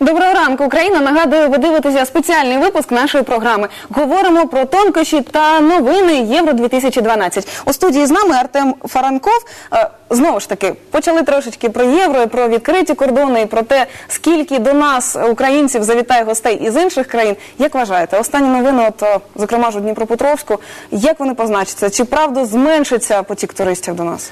Доброго ранку, Україна. Нагадую, ви дивитеся спеціальний випуск нашої програми. Говоримо про тонкощі та новини Євро 2012 У студії з нами Артем Фаранков. Е, Знову ж таки, почали трошечки про євро, і про відкриті кордони, і про те, скільки до нас е, українців завітає гостей із інших країн. Як вважаєте, останні новини, от е, зокрема ж у Дніпропетровську, як вони позначаться? Чи правда зменшиться потік туристів до нас?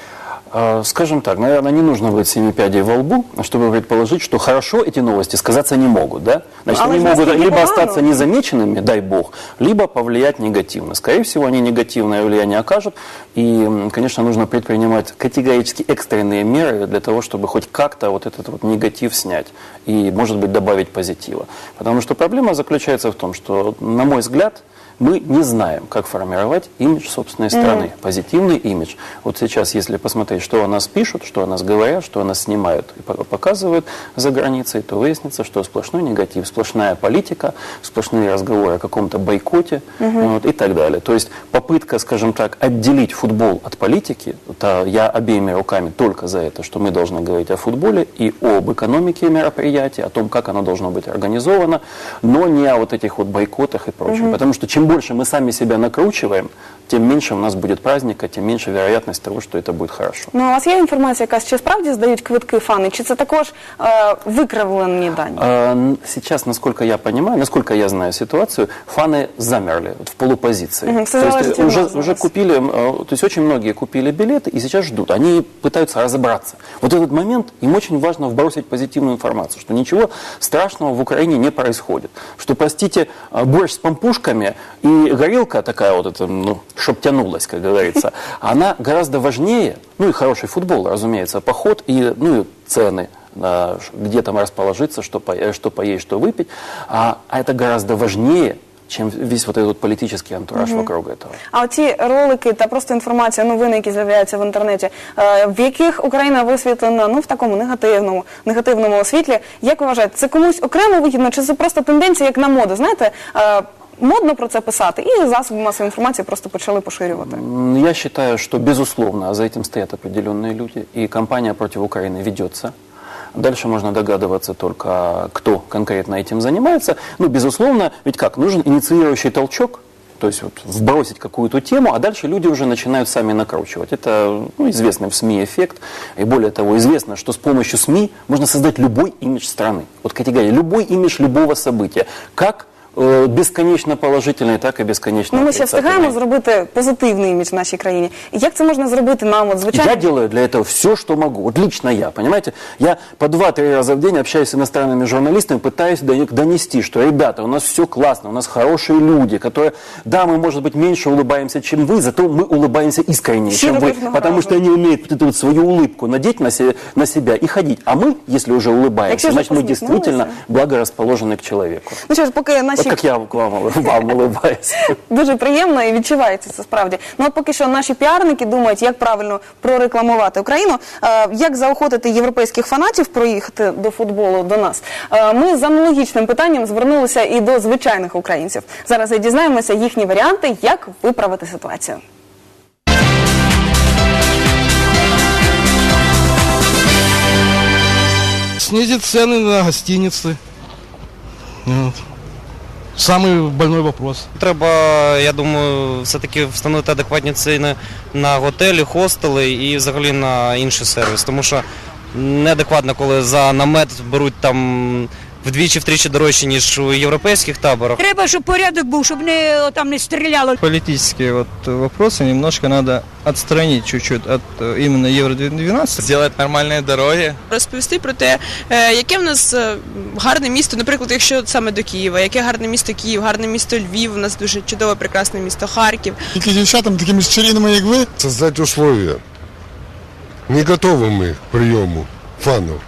А, Скажем так, наверное, не нужно быть семи пядей во лбу, чтобы предположить, что хорошо эти новости Сказаться не могут, да? Значит, А они могут либо погано. остаться незамеченными, дай бог, либо повлиять негативно. Скорее всего, они негативное влияние окажут, и, конечно, нужно предпринимать категорически экстренные меры для того, чтобы хоть как-то вот этот вот негатив снять и, может быть, добавить позитива. Потому что проблема заключается в том, что, на мой взгляд, мы не знаем, как формировать имидж собственной страны, позитивный имидж. Вот сейчас, если посмотреть, что о нас пишут, что о нас говорят, что о нас снимают и по- показывают за границей, то выяснится, что сплошной негатив, сплошная политика, сплошные разговоры о каком-то бойкоте вот, и так далее. То есть попытка, скажем так, отделить футбол от политики, это я обеими руками только за это, что мы должны говорить о футболе и об экономике мероприятия, о том, как оно должно быть организовано, но не о вот этих вот бойкотах и прочем. Потому что чем больше мы сами себя накручиваем, тем меньше у нас будет праздника, тем меньше вероятность того, что это будет хорошо. Ну, у вас є інформація якась, чи справді здають квитки фани, чи це також е, викривлені дані? А, н- Сейчас, насколько я понимаю, насколько я знаю ситуацию, фаны замерли вот в полупозиции. Мгм, то есть залежить э, от уже, вас уже зараз. купили, э, то есть очень многие купили билеты и сейчас ждут. Они пытаются разобраться. Вот этот момент, им очень важно вбросить позитивную информацию, что ничего страшного в Украине не происходит. Что, простите, э, борщ с пампушками и горилка такая вот, эта, ну, чтоб тянулась, как говорится, она гораздо важнее, ну и хороший футбол, разумеется, поход и, ну, и цены а, ш- где там расположиться, что, по- э, что поесть, что выпить. А, а это гораздо важнее, чем весь вот этот политический антураж вокруг этого. А оці ролики та просто інформація, новини, які з'являються в інтернеті, е, в яких Україна висвітлена ну в такому негативному, негативному світлі, як ви вважаєте, це комусь окремо вигідно, чи це просто тенденція як на моду? Знаєте, е, модно про це писати, і засоби масової інформації просто почали поширювати. М, Я считаю, что, безусловно, за этим стоят определенные люди, и кампания против Украины ведется. Дальше можно догадываться только, кто конкретно этим занимается. Ну, безусловно, ведь как, нужен инициирующий толчок, то есть вот вбросить какую-то тему, а дальше люди уже начинают сами накручивать. Это ну, известный в СМИ эффект. И более того, известно, что с помощью СМИ можно создать любой имидж страны. Вот категория, любой имидж любого события. Как э, бесконечно положительный, так и бесконечно Ну, ми ще отрицательный. встигаємо зробити позитивний імідж в нашій країні. І як це можна зробити нам, от звичайно? Я делаю для этого все, что могу. Вот лично я, понимаете? Я по два-три раза в день общаюсь с иностранными журналистами, пытаюсь до них донести, что, ребята, у нас все классно, у нас хорошие люди, которые, да, мы, может быть, меньше улыбаемся, чем вы, зато мы улыбаемся искреннее, Щиро чем вы, кожного потому разу. что они умеют вот эту вот свою улыбку надеть на, се- на себя и ходить. А мы, если уже улыбаемся, Якщо ж значит, мы посміхнулися. действительно благорасположены к человеку. Ну що ж, поки наші Вот как я к вам, вам улыбаюсь. Дуже приємно і відчувається це справді. Ну от поки що наші піарники думають, як правильно прорекламувати Україну, е, як заохотити європейських фанатів проїхати до футболу до нас. Е, Ми з аналогічним питанням звернулися і до звичайних українців. Зараз і дізнаємося їхні варіанти, як виправити ситуацію. Снизить цены на гостиницы. Вот. Самый больной вопрос. Треба, я думаю, все-таки встановити адекватні ціни на готелі, хостели і взагалі на інший сервіс. Тому що неадекватно, коли за намет беруть там вдвічі-втричі дорожче, ніж у європейських таборах. Треба, щоб порядок був, щоб не там не стріляло. политические вот вопросы немножко надо отстранить чуть-чуть от э, именно Евро-12. Сделать нормальные дороги. розповісти про те, е, яке в нас е, гарне місто, наприклад, якщо саме до Києва, яке гарне місто Київ, гарне місто Львів, у нас дуже чудове, прекрасне місто Харків. Тільки дівчатам такими щирінами, як ви, создать условия. Не готовы мы к приему фанов.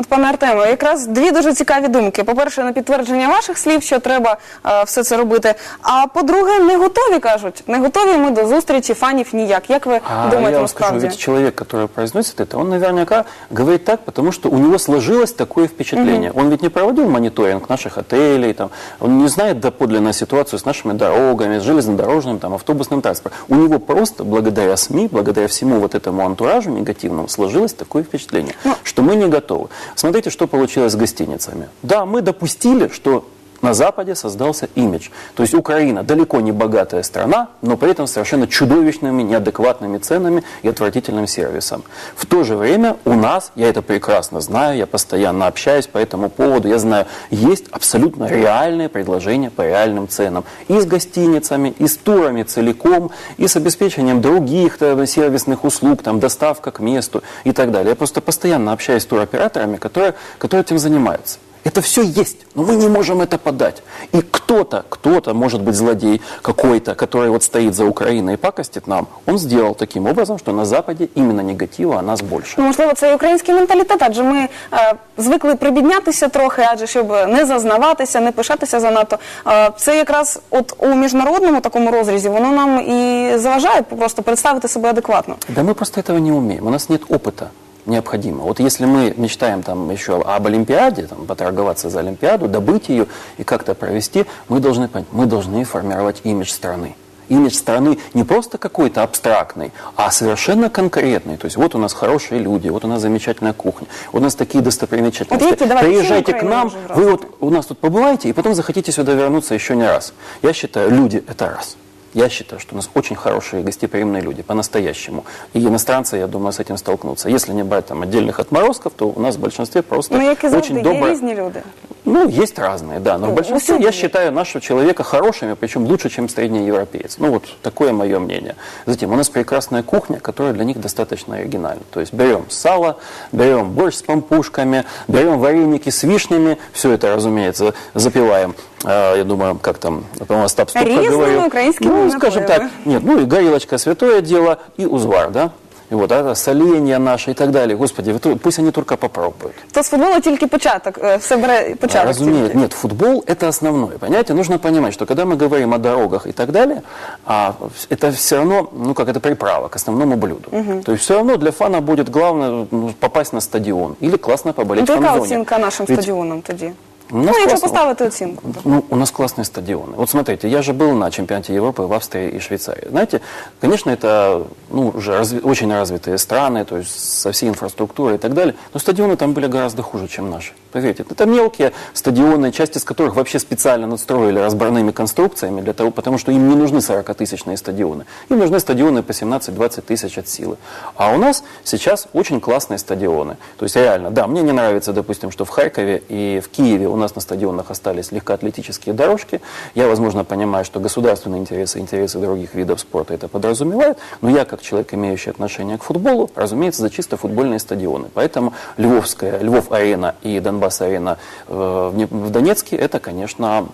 От, пане Артеме, якраз дві дуже цікаві думки. По-перше, на підтвердження ваших слів, що треба е, все це робити. А по-друге, не готові кажуть. Не готові ми до зустрічі фанів ніяк. Як ви А думаєте я вам скажу, насправді? ведь человек, который произносит это, он наверняка говорит так, потому что у него сложилось такое впечатление. Он ведь не проводил мониторинг наших отелей, там, он не знает доподлинно ситуацию с нашими дорогами, с железнодорожным, там, автобусным транспортом. У него просто благодаря СМИ, благодаря всему вот этому антуражу негативному сложилось такое впечатление, что мы не готовы. Смотрите, что получилось с гостиницами. Да, мы допустили, что на Западе создался имидж. То есть Украина далеко не богатая страна, но при этом совершенно чудовищными, неадекватными ценами и отвратительным сервисом. В то же время у нас, я это прекрасно знаю, я постоянно общаюсь по этому поводу, я знаю, есть абсолютно реальные предложения по реальным ценам. И с гостиницами, и с турами целиком, и с обеспечением других э, сервисных услуг, там, доставка к месту и так далее. Я просто постоянно общаюсь с туроператорами, которые, которые этим занимаются. Это все есть, но мы не можем это подать. И кто-то, кто-то, может быть, злодей какой-то, который вот стоит за Украиной и пакостит нам, он сделал таким образом, что на Западе именно негатива о нас больше. Ну, можливо, це і український менталітет, адже ми е, звикли прибіднятися трохи, адже щоб не зазнаватися, не пишатися занадто. Е, це якраз от у міжнародному такому розрізі воно нам і заважає просто представити себе адекватно. Да мы просто этого не умеем, у нас нет опыта необходимого. Вот если мы мечтаем там еще об Олимпиаде, там, поторговаться за Олимпиаду, добыть ее и как-то провести, мы должны понять, мы должны формировать имидж страны. Имидж страны не просто какой-то абстрактный, а совершенно конкретный. То есть вот у нас хорошие люди, вот у нас замечательная кухня, вот у нас такие достопримечательности. Вот видите, Приезжайте к нам, вы вот у нас тут побываете, и потом захотите сюда вернуться еще не раз. Я считаю, люди – это раз. Я считаю, что у нас очень хорошие гостеприимные люди, по-настоящему. И иностранцы, я думаю, с этим столкнутся. Если не брать там отдельных отморозков, то у нас в большинстве просто Ну, як і завжди, очень є добрые... різні люди. Ну, есть разные, да. Но в Ну, большинстве усюди я есть. считаю нашего человека хорошими, причем лучше, чем средний европеец. Ну, вот такое мое мнение. Затем у нас прекрасная кухня, которая для них достаточно оригинальна. То есть берем сало, берем борщ с пампушками, берем вареники с вишнями. Все это, разумеется, запиваем. э, я думаю, как там, по-моему, Остап Ступка Різними говорил. українськими Ну, скажем напоями. так, нет, ну и горилочка святое дело, и узвар, да. И вот это соленья наши и так далее. Господи, вы ту- пусть они только попробуют. То з футболу тільки початок, е, все бере початок. Разумеется, тільки. нет, футбол это основное, понимаете? Нужно понимать, что когда мы говорим о дорогах и так далее, а, это все равно, ну как это приправа к основному блюду. То есть все равно для фана будет главное ну, попасть на стадион или классно поболеть Ну, в яка фан-зоне. оцінка нашим Ведь стадіонам тоді? У нас Ну, якщо классно. поставити оцінку. Ну, у нас классные стадионы. Вот смотрите, я же был на чемпионате Европы в Австрии и Швейцарии. Знаете, конечно, это ну, уже разви- очень развитые страны, то есть со всей инфраструктурой и так далее, но стадионы там были гораздо хуже, чем наши. Поверьте, это мелкие стадионы, часть из которых вообще специально надстроили разборными конструкциями, для того, потому что им не нужны 40-тысячные стадионы. Им нужны стадионы по 17-20 тысяч от силы. А у нас сейчас очень классные стадионы. То есть реально, да, мне не нравится, допустим, что в Харькове и в Киеве у нас на стадионах остались легкоатлетические дорожки. Я, возможно, понимаю, что государственные интересы, интересы других видов спорта это подразумевают, но я, как человек, имеющий отношение к футболу, разумеется, за чисто футбольные стадионы. Поэтому Львовская, Львов-арена и Донбасс-арена э, в Не- в Донецке, это, конечно,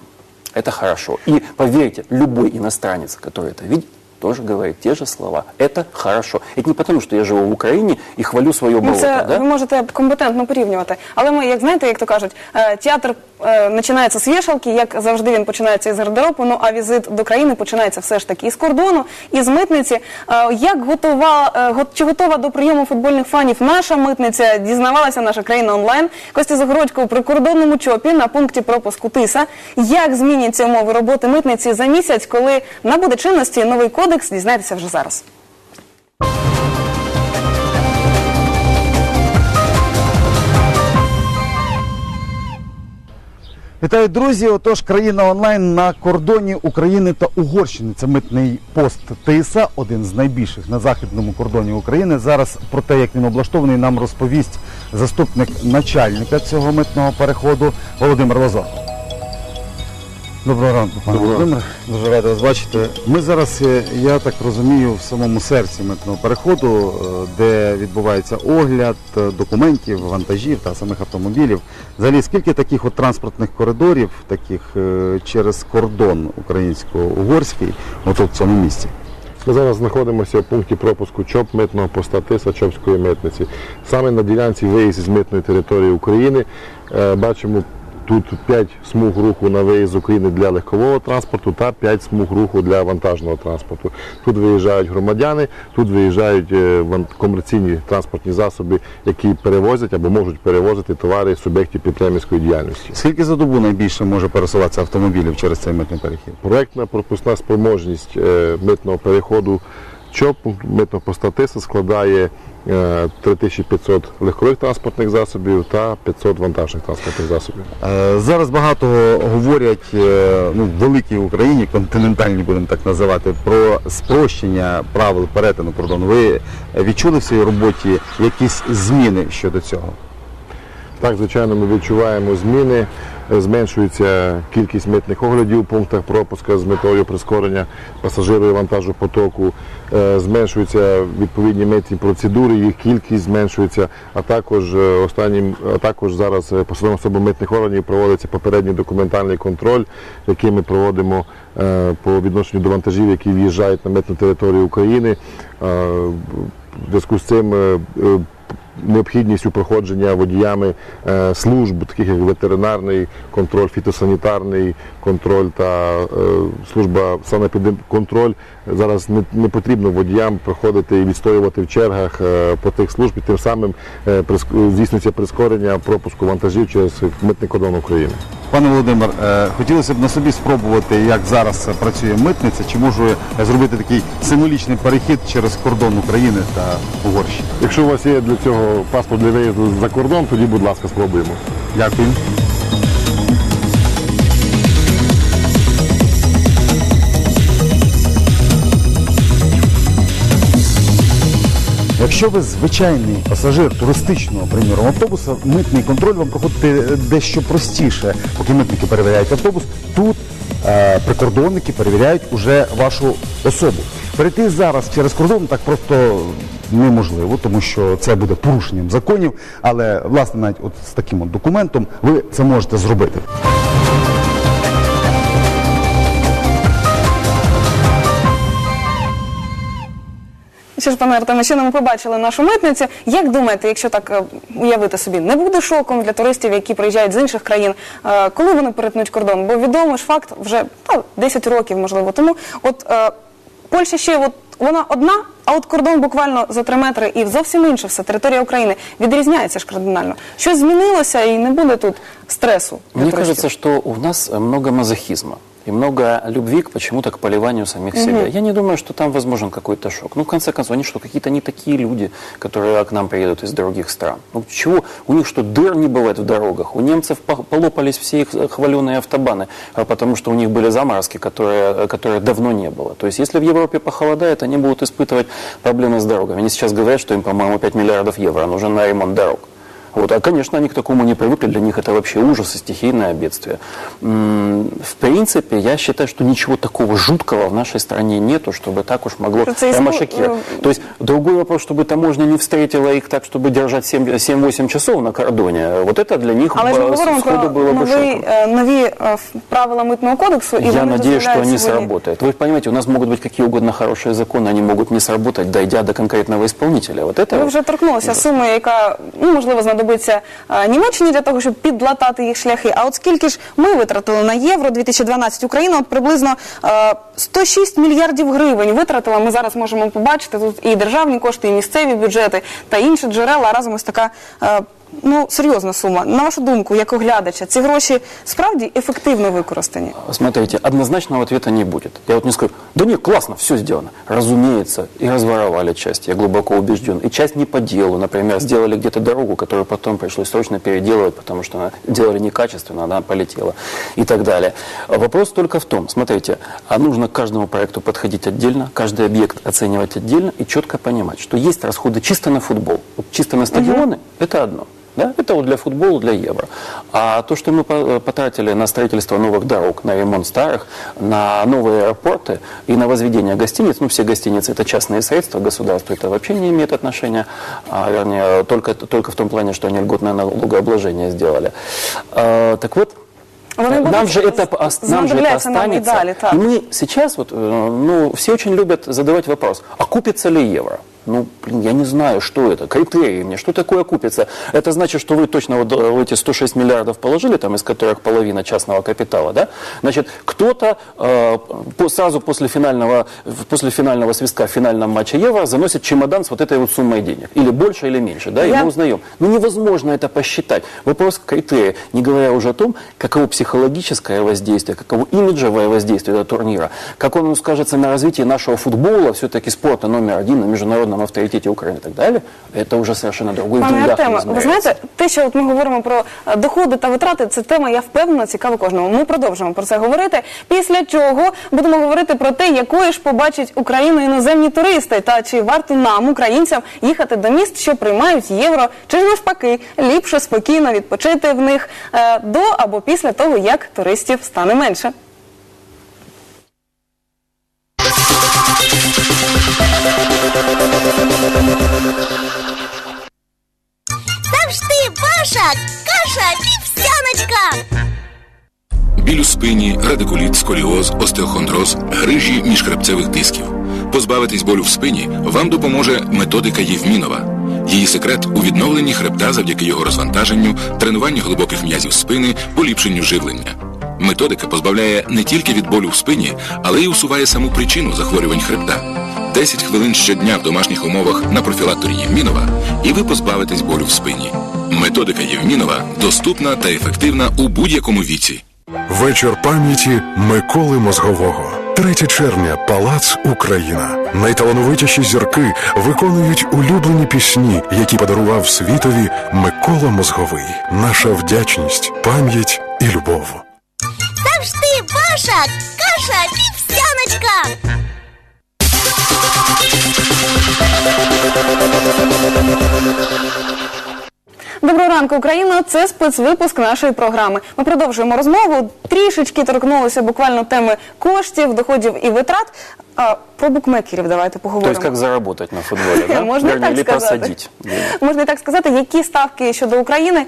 это хорошо. И поверьте, любой иностранец, который это видит, тоже говорит те же слова. Это хорошо. Это не потому, что я живу в Украине и хвалю свое Ну, болото. це да? ви можете компетентно порівнювати. Але ми, як знаєте, як то кажуть, е, театр е, починається з вішалки, як завжди він починається із гардеробу, ну а візит до країни починається все ж таки із кордону, із митниці. Е, Як готова, чи готова до прийому футбольних фанів наша митниця, дізнавалася наша країна онлайн. Костя Загородько у прикордонному чопі на пункті пропуску Тиса. Як зміняться умови роботи митниці за місяць, коли набуде чинності новий кодекс, дізнайтеся вже зараз. Вітаю, друзі! Отож, країна онлайн на кордоні України та Угорщини. Це митний пост ТИСА, один з найбільших на західному кордоні України. Зараз про те, як він облаштований, нам розповість заступник начальника цього митного переходу Володимир Лазар. Доброго ранку, пане Доброго Володимир. Дуже радий вас бачити. Ми зараз, е, я так розумію, в самому серці митного переходу, е, де відбувається огляд е, документів, вантажів та самих автомобілів. Взагалі, скільки таких от транспортних коридорів, таких через кордон українсько-угорський, отут в цьому місці? Ми зараз знаходимося в пункті пропуску ЧОП митного поста Тиса Чопської митниці. Саме на ділянці виїзд з митної території України бачимо тут 5 смуг руху на виїзд з України для легкового транспорту та 5 смуг руху для вантажного транспорту. Тут виїжджають громадяни, тут виїжджають е, комерційні транспортні засоби, які перевозять або можуть перевозити товари суб'єктів підприємницької діяльності. Скільки за добу найбільше може пересуватися автомобілів через цей митний перехід? Проектна пропускна спроможність е, митного переходу ЧОП митного поста Тиса складає е, 3500 легкових транспортних засобів та 500 вантажних транспортних засобів. Е, Зараз багато говорять е, ну, в великій Україні, континентальній будемо так називати, про спрощення правил перетину кордону. Ви відчули в своїй роботі якісь зміни щодо цього? Так, звичайно, ми відчуваємо зміни. Зменшується кількість митних оглядів у пунктах пропуска з метою прискорення пасажирів вантажу потоку. Е, Зменшуються відповідні митні процедури, їх кількість зменшується, а також е, останнім, а також зараз е, посадовим особам митних органів проводиться попередній документальний контроль, який ми проводимо по відношенню до вантажів, які в'їжджають на митну територію України. В зв'язку з цим необхідністю проходження водіями е, служб, таких як ветеринарний контроль, фітосанітарний контроль та е, служба санепідконтроль. Зараз не, потрібно водіям проходити і відстоювати в чергах е, по тих служб, і тим самим здійснюється прискорення пропуску вантажів через митний кордон України. Пане Володимир, хотілося б на собі спробувати, як зараз працює митниця, чи можу зробити такий символічний перехід через кордон України та Угорщини. Якщо у вас є для цього паспорт для виїзду за кордон, тоді, будь ласка, спробуємо. Дякую. Якщо ви звичайний пасажир туристичного, приміром, автобуса, митний контроль вам проходити дещо простіше, поки митники перевіряють автобус. Тут е, прикордонники перевіряють уже вашу особу. Перейти зараз через кордон так просто неможливо, тому що це буде порушенням законів. Але власне навіть от з таким от документом ви це можете зробити. Що ж, пане Артеме, щойно ми побачили нашу митницю. Як думаєте, якщо так е, уявити собі, не буде шоком для туристів, які приїжджають з інших країн, е, коли вони перетнуть кордон? Бо відомий ж факт вже та, 10 років, можливо, тому. От е, Польща ще от, вона одна, а от кордон буквально за три метри і зовсім інше все. Територія України відрізняється ж кардинально. Щось змінилося і не буде тут стресу. Мені Мне що кажется, что у нас э, много мазохизма и много любви к почему-то к поливанию самих себя. Я не думаю, что там возможен какой-то шок. Ну, в конце концов, они что, какие-то не такие люди, которые к нам приедут из других стран. Ну, чего? У них что, дыр не бывает в дорогах? У немцев по- полопались все их хваленые автобаны, а потому что у них были заморозки, которые, э, которые давно не было. То есть, если в Европе похолодает, они будут испытывать проблемы с дорогами. Они сейчас говорят, что им, по-моему, 5 миллиардов евро нужно на ремонт дорог. Вот. А, конечно, они к такому не привыкли, для них это вообще ужас и стихийное бедствие. М, В принципе, я считаю, что ничего такого жуткого в нашей стране нету, чтобы так уж могло Что это прямо измо- шокировать. э, То есть другой вопрос, чтобы таможня не встретила их так, чтобы держать 7 7-8 часов на кордоне. Вот это для них Але ж ми бы говоримо сходу про было бы новий, шоком. е, нові е, ф- правила митного кодексу, і Я вони надеюсь, что дозволяють они сьогодні- сработают. Вы понимаете, у нас могут быть какие угодно хорошие законы, они могут не сработать, дойдя до конкретного исполнителя. Вот это Ви вот- вже торкнулися суми, яка ну можливо знадобиться е, Німеччині для того, щоб підлатати їх шляхи. А от скільки ж ми витратили на євро 2012 Україна? От приблизно е, 106 мільярдів гривень витратила. Ми зараз можемо побачити тут і державні кошти, і місцеві бюджети та інші джерела. Разом ось така. Ну, серйозна сума. На вашу думку, як оглядача, ці гроші справді ефективно використані? Смотрите, однозначного ответа не будет. Я вот не скажу, да нет, классно, все сделано. Разумеется, и разворовали часть, я глубоко убежден. И часть не по делу, например, сделали где-то дорогу, которую потом пришлось срочно переделывать, потому что она делали некачественно, она полетела и так далее. А Вопрос только в том, смотрите, а нужно к каждому проекту подходить отдельно, каждый объект оценивать отдельно и четко понимать, что есть расходы чисто на футбол, вот чисто на стадионы, это одно. да? Это вот для футбола, для евро. А то, что мы по- потратили на строительство новых дорог, на ремонт старых, на новые аэропорты и на возведение гостиниц, ну все гостиницы это частные средства, государство это вообще не имеет отношения, а, вернее, только, только в том плане, что они льготное налогообложение сделали. А, так вот, Вони нам будуть же это, ос- нам же это нам останется. далі, так. И мы сейчас, вот, э, ну, все очень любят задавать вопрос, а купится ли евро? Ну, блин, я не знаю, что это, критерии мне, что такое купится. Это значит, что вы точно вот э, эти 106 миллиардов положили, там, из которых половина частного капитала, да? Значит, кто-то э, по- сразу после финального, после финального свистка в финальном матче Евро заносит чемодан с вот этой вот суммой денег. Или больше, или меньше, да, и Я- мы узнаем. Ну, невозможно это посчитать. Вопрос критерия, не говоря уже о том, каково психологическое воздействие, каково имиджевое воздействие этого турнира, как он скажется на развитии нашего футбола, все-таки спорта номер один на международном авторитете Украины и так далее, это уже совершенно другой в Пане Артеме, ви знаєте, те, що от ми говоримо про е, доходи та витрати, це тема, я впевнена, цікава кожному. Ми продовжимо про це говорити. Після чого будемо говорити про те, якою ж побачать Україну іноземні туристи, та чи варто нам, українцям, їхати до міст, що приймають євро, чи ж навпаки, ліпше спокійно відпочити в них е, до або після того, як туристів стане менше. Ваша каша вівсяночка. Біль у спині, радикуліт, сколіоз, остеохондроз, грижі міжхребцевих дисків. Позбавитись болю в спині вам допоможе методика Євмінова. Її секрет у відновленні хребта завдяки його розвантаженню, тренуванню глибоких м'язів спини, поліпшенню живлення. Методика позбавляє не тільки від болю в спині, але й усуває саму причину захворювань хребта. 10 хвилин щодня в домашніх умовах на профілакторі Євмінова, і ви позбавитесь болю в спині. Методика Євмінова доступна та ефективна у будь-якому віці. Вечір пам'яті Миколи Мозгового. 3 червня, Палац Україна. Найталановитіші зірки виконують улюблені пісні, які подарував світові Микола Мозговий. Наша вдячність, пам'ять і любов. Завжди ваша каша вівсяночка. Доброго ранку, Україна. Це спецвипуск нашої програми. Ми продовжуємо розмову. Трішечки торкнулися буквально теми коштів, доходів і витрат. А, про букмекерів давайте поговоримо. есть как заработать на футболе, да? Можна і так сказати. Можна так сказати, які ставки щодо України.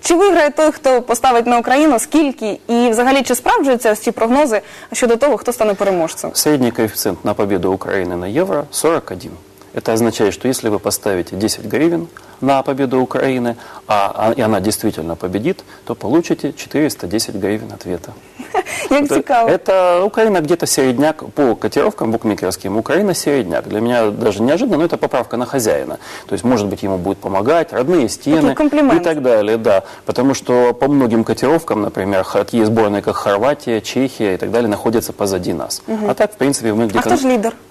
Чи виграє той, хто поставить на Україну, скільки і взагалі чи справджуються ці прогнози щодо того, хто стане переможцем? Средний коэффициент на победу Украины на евро 41. Это означает, что если вы поставите 10 гривен на победу Украины, а, а- и она действительно победит, то получите 410 гривен ответа. Як Это, цікаво. это Украина где-то середняк по котировкам букмекерским. Украина середняк. Для меня даже неожиданно, но это поправка на хозяина. То есть, может быть, ему будет помогать, родные стены и так далее. Да. Потому что по многим котировкам, например, такие сборные, как Хорватия, Чехия и так далее, находятся позади нас. Мгм. А так, в принципе, мы А где-то... хто ж лідер? Э,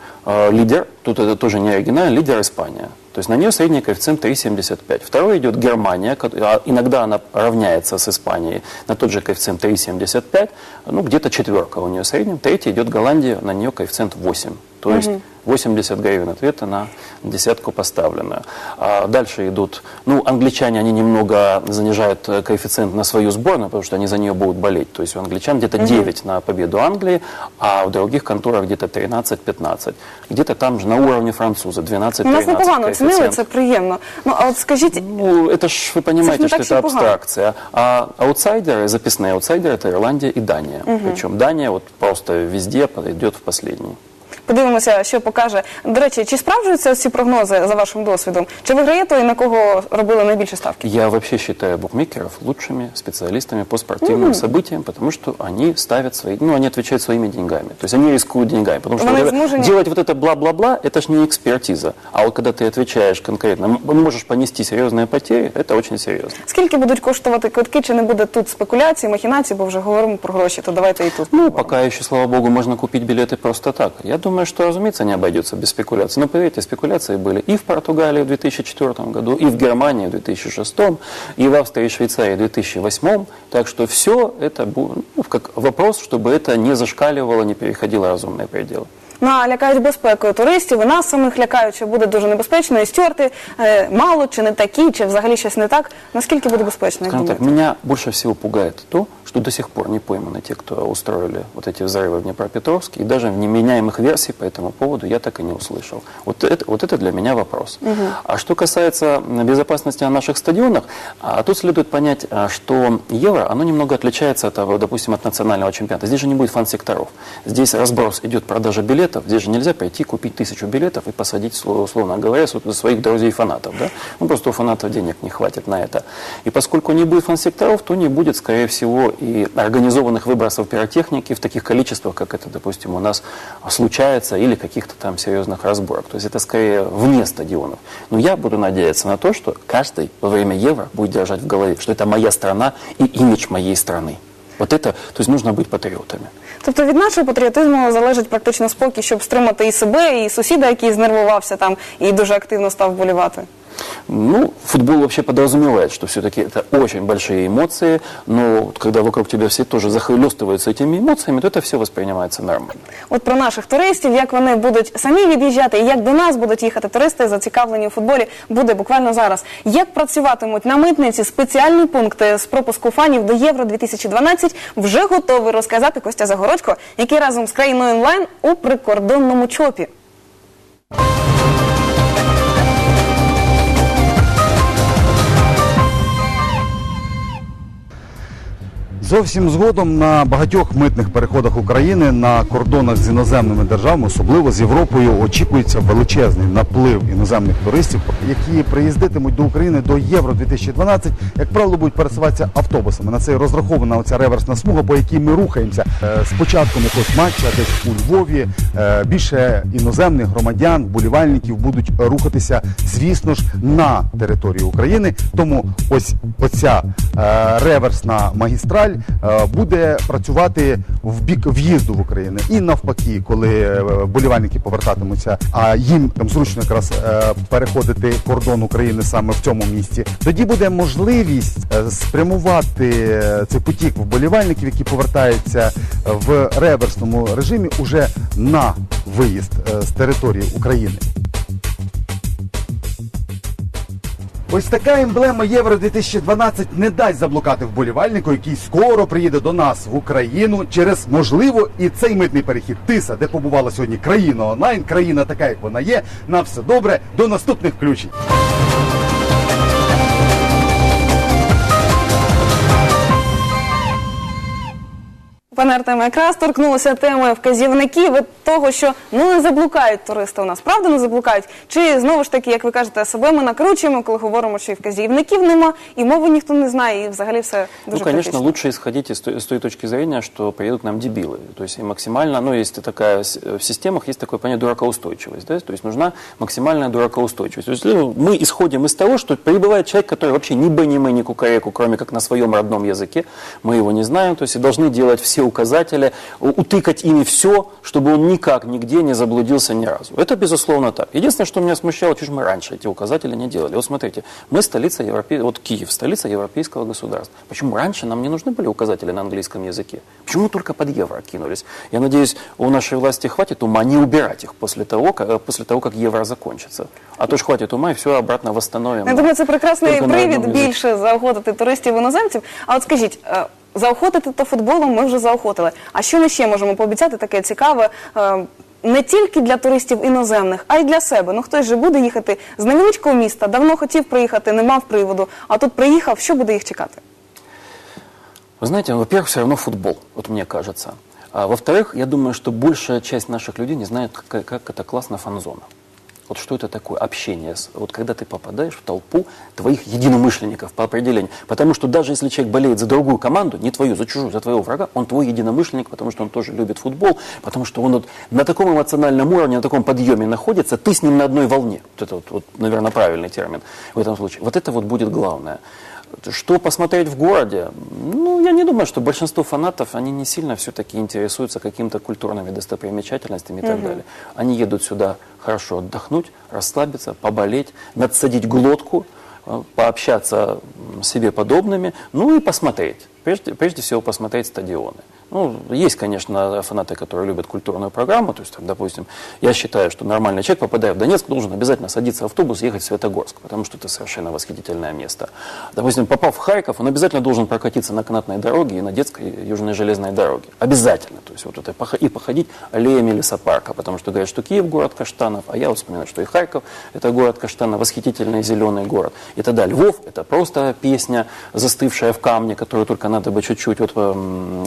Лидер, тут это тоже не оригинально, лидер Испания. То есть на нее средний коэффициент 3,75. Второй идет Германия, а иногда она равняется с Испанией на тот же коэффициент 3,75, ну где-то четверка у нее в среднем. Третий идет Голландия, на нее коэффициент 8. То есть Мгм. 80 гривен ответа на десятку поставленную. А дальше идут, ну, англичане, они немного занижают э, коэффициент на свою сборную, потому что они за нее будут болеть. То есть у англичан где-то Мгм. 9 на победу Англии, а в других конторах где-то 13-15. Где-то там же на уровне француза 12-13 У нас непогано оцінили, коэффициент. це приємно. Ну а от скажіть, Ну, это ж вы понимаете, не что так это всё погано. абстракция. А аутсайдеры, записные аутсайдеры, это Ирландия и Дания. Мгм. Причем Дания вот просто везде подойдет в последний. подивимося, що покаже. До речі, чи справджуються ці прогнози за вашим досвідом? Чи виграє той, на кого робили найбільше ставки? Я вообще считаю букмекеров лучшими специалистами по спортивным Мгм. событиям, потому что они ставят свои, ну, они отвечают своими деньгами. То есть они рискуют деньгами. Потому что Вони вот это- змушені- делать вот это бла-бла-бла, это ж не экспертиза. А вот когда ты отвечаешь конкретно, м- можешь понести серьезные потери, это очень серьезно. Скільки будуть коштувати квитки? Чи не буде тут спекуляцій, махінацій, бо вже говоримо про гроші, то давайте і тут. Ну, пока еще, слава богу, можно купить билеты просто так. Я думаю, что, разумеется, не обойдется без спекуляций. Но, поверьте, спекуляции были и в Португалии в 2004 году, и в Германии в 2006, и в Австрии и Швейцарии в 2008. Так что все это ну, как вопрос, чтобы это не зашкаливало, не переходило разумные пределы Ну а лякають безпекою туристів, і нас самих лякають, що буде дуже небезпечно, і стюарти е, мало чи не такі, чи взагалі щось не так. Наскільки буде безпечно? як Скажем так, думаєте? меня больше всего пугает то, что до сих пор не пойманы те, кто устроили вот эти взрывы в Днепропетровске, и даже неменяемых версий по этому поводу я так и не услышал. Вот это, вот это для меня вопрос. А что касается м, безопасности на наших стадионах, а, тут следует понять, а, что евро, оно немного отличается от, того, допустим, от национального чемпионата. Здесь же не будет фан-секторов. Здесь разброс идет продажа билетов, здесь же нельзя прийти купить тысячу билетов и посадить, сло- условно говоря, своих друзей-фанатов. Да? Ну, просто у фанатов денег не хватит на это. И поскольку не будет фан-секторов, то не будет, скорее всего, и организованных выбросов пиротехники в таких количествах, как это, допустим, у нас случается, или каких-то там серьезных разборок. То есть это скорее вне стадионов. Но я буду надеяться на то, что каждый во время Евро будет держать в голове, что это моя страна и имидж моей страны. Вот это, то есть нужно быть патриотами. Тобто від нашого патріотизму залежить практично спокій, щоб стримати і себе, і сусіда, який знервувався там і дуже активно став вболівати. Ну, футбол вообще подразумевает, что все-таки это очень большие эмоции, но вот когда вокруг тебя все тоже захлестываются этими эмоциями, то это все воспринимается нормально. От про наших туристів, як вони будуть самі від'їжджати, і як до нас будуть їхати туристи, зацікавлені у футболі, буде буквально зараз. Як працюватимуть на митниці спеціальні пункти з пропуску фанів до Євро 2012 вже готовий розказати Костя Загородько, який разом з країною онлайн у прикордонному чопі. Зовсім згодом на багатьох митних переходах України на кордонах з іноземними державами, особливо з Європою, очікується величезний наплив іноземних туристів, які приїздитимуть до України до Євро 2012. Як правило, будуть пересуватися автобусами. На це розрахована оця реверсна смуга, по якій ми рухаємося. Е, З початком якогось матча, десь у Львові е, більше іноземних громадян, вболівальників будуть рухатися, звісно ж, на територію України. Тому ось оця е, реверсна магістраль буде працювати в бік в'їзду в Україну. І навпаки, коли е, вболівальники повертатимуться, а їм там зручно якраз е, переходити кордон України саме в цьому місці, тоді буде можливість е, спрямувати е, цей потік вболівальників, які повертаються в реверсному режимі, уже на виїзд е, з території України. Ось така емблема Євро 2012 не дасть заблукати вболівальнику, який скоро приїде до нас в Україну через можливо і цей митний перехід Тиса, де побувала сьогодні країна онлайн, країна така, як вона є. На все добре. До наступних включень. Пане Артеме, якраз торкнулися теми вказівників і того, що ну не заблукають туристи у нас, правда не заблукають? Чи знову ж таки, як ви кажете, себе ми накручуємо, коли говоримо, що і вказівників нема, і мови ніхто не знає, і взагалі все дуже ну, конечно, критично. лучше исходить из той, из той точки зрения, что приедут нам дебилы. То есть и максимально, ну, есть такая, с- в системах есть такое понятие дуракоустойчивость, да, то есть нужна максимальная дуракоустойчивость. То есть ну, мы исходим из того, что прибывает человек, который вообще ни бы, ни мы, ни кукареку, кроме как на своем родном языке, мы его не знаем, то есть и должны делать все указатели, у- утыкать ими все, чтобы он никак, нигде не заблудился ни разу. Это безусловно так. Единственное, что меня смущало, чуть мы раньше эти указатели не делали. Вот смотрите, мы столица Европе... вот Киев, столица европейского государства. Почему раньше нам не нужны были указатели на английском языке? Почему только под евро кинулись? Я надеюсь, у нашей власти хватит ума не убирать их после того, как, после того, как евро закончится. А то ж хватит ума и все обратно восстановим. Я думаю, це прекрасний Тільки на привід одному язикі. більше заохотити туристів іноземців. А от скажіть, е, заохотити то футболом ми вже заохотили. А що ми ще можемо пообіцяти таке цікаве? е, Не тільки для туристів іноземних, а й для себе. Ну хтось же буде їхати з невеличкого міста, давно хотів приїхати, не мав приводу, а тут приїхав, що буде їх чекати? Вы знаете, ну, во-первых, все равно футбол, вот мне кажется. А во-вторых, я думаю, что большая часть наших людей не знает, как, как это классно фан-зона. Вот что это такое общение, вот когда ты попадаешь в толпу твоих единомышленников по определению. Потому что даже если человек болеет за другую команду, не твою, за чужую, за твоего врага, он твой единомышленник, потому что он тоже любит футбол, потому что он вот на таком эмоциональном уровне, на таком подъеме находится, ты с ним на одной волне. Вот это вот, вот, наверное, правильный термин в этом случае. Вот это вот будет главное. Что посмотреть в городе? Ну, я не думаю, что большинство фанатов, они не сильно все-таки интересуются какими-то культурными достопримечательностями и так Мгм. далее. Они едут сюда хорошо отдохнуть, расслабиться, поболеть, надсадить глотку, э, пообщаться с себе подобными, ну и посмотреть. Прежде, прежде всего посмотреть стадионы. Ну, есть, конечно, фанаты, которые любят культурную программу. То есть, там, допустим, я считаю, что нормальный человек, попадая в Донецк, должен обязательно садиться в автобус и ехать в Светогорск, потому что это совершенно восхитительное место. Допустим, попав в Харьков, он обязательно должен прокатиться на канатной дороге и на детской южной железной дороге. Обязательно. То есть, вот это, и походить аллеями лесопарка, потому что говорят, что Киев город каштанов, а я вот вспоминаю, что и Харьков это город каштанов, восхитительный зеленый город. И тогда Львов это просто песня, застывшая в камне, которую только надо бы чуть-чуть вот, м,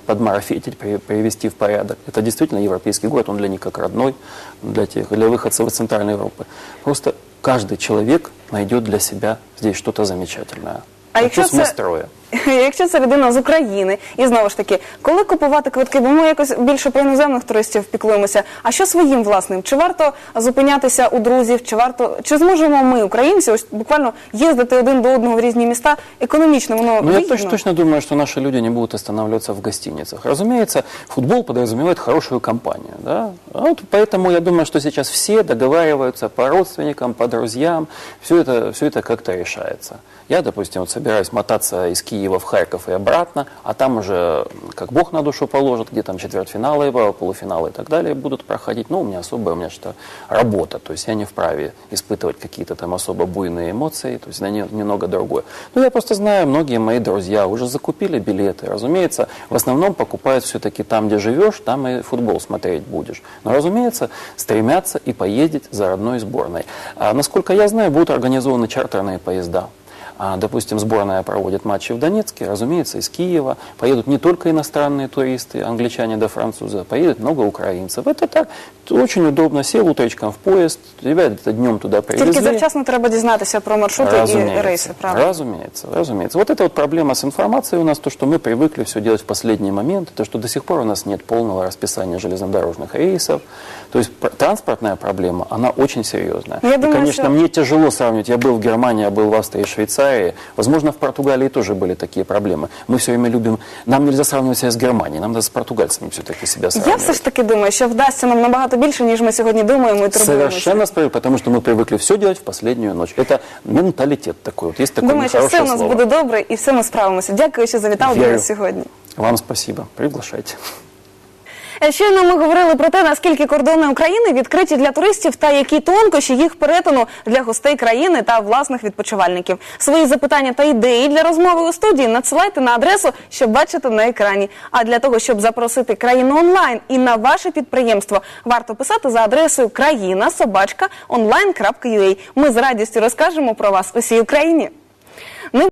подмазать, подмарафетить, при- привести в порядок. Это действительно европейский город, он для них как родной, для тех, для выходцев из Центральной Европы. Просто каждый человек найдет для себя здесь что-то замечательное. А якщо Плюс ми це- строє. Якщо це людина з України, і знову ж таки, коли купувати квитки, бо ми якось більше про іноземних туристів піклуємося. А що своїм власним? Чи варто зупинятися у друзів? Чи варто чи зможемо ми, українці, ось буквально їздити один до одного в різні міста? Економічно воно Ну, я вигідно? точно, точно думаю, что наши люди не будут останавливаться в гостиницах. Разумеется, футбол подразумевает хорошую компанию. Да? А Вот поэтому я думаю, что сейчас все договариваются по родственникам, по друзьям. Все это, все это как-то решается. Я, допустим, вот собираюсь мотаться из Киева в Харьков и обратно, а там уже, как Бог на душу положит, где там четвертьфиналы, полуфиналы и так далее будут проходить. Ну, у меня особая, у меня что работа, то есть я не вправе испытывать какие-то там особо буйные эмоции, то есть это не- немного другое. Ну, я просто знаю, многие мои друзья уже закупили билеты, разумеется, в основном покупают все-таки там, где живешь, там и футбол смотреть будешь. Но, разумеется, стремятся и поездить за родной сборной. А, насколько я знаю, будут организованы чартерные поезда. А, Допустим, сборная проводит матчи в Донецке, разумеется, из Киева. Поедут не только иностранные туристы, англичане да французы, поедет много украинцев. Это так, очень удобно. Сел утречком в поезд, ребята днем туда привезли. Тільки завчасно треба дізнатися про маршрути і рейси, правда? Разумеется, разумеется. Вот это вот проблема с информацией у нас, то, что мы привыкли все делать в последний момент, то, что до сих пор у нас нет полного расписания железнодорожных рейсов. То есть пр- транспортная проблема, она очень серьезная. Я И, думаю, конечно, что- мне тяжело сравнивать. Я был в Германии, я был в Австрии, Швейцарии. Возможно, в Португалии тоже были такие проблемы. Мы все время любим... Нам нельзя сравнивать себя с Германией, нам надо с португальцами все-таки себя Я сравнивать. все ж таки думаю, що вдасться нам набагато більше, ніж ми сьогодні думаємо і турбуємося. Совершенно справедливо, потому что мы привыкли все делать в последнюю ночь. Это менталитет такой. Вот есть такое Думаю, що все нехорошее у нас слово. буде добре і все ми справимося. Дякую, що завітали до Вірю. нас сьогодні. Вам спасибо. Приглашайте. Щойно ми говорили про те, наскільки кордони України відкриті для туристів та які тонкощі їх перетину для гостей країни та власних відпочивальників. Свої запитання та ідеї для розмови у студії надсилайте на адресу, що бачите на екрані. А для того, щоб запросити країну онлайн і на ваше підприємство, варто писати за адресою країна собачка онлайн.ua. Ми з радістю розкажемо про вас усій Україні.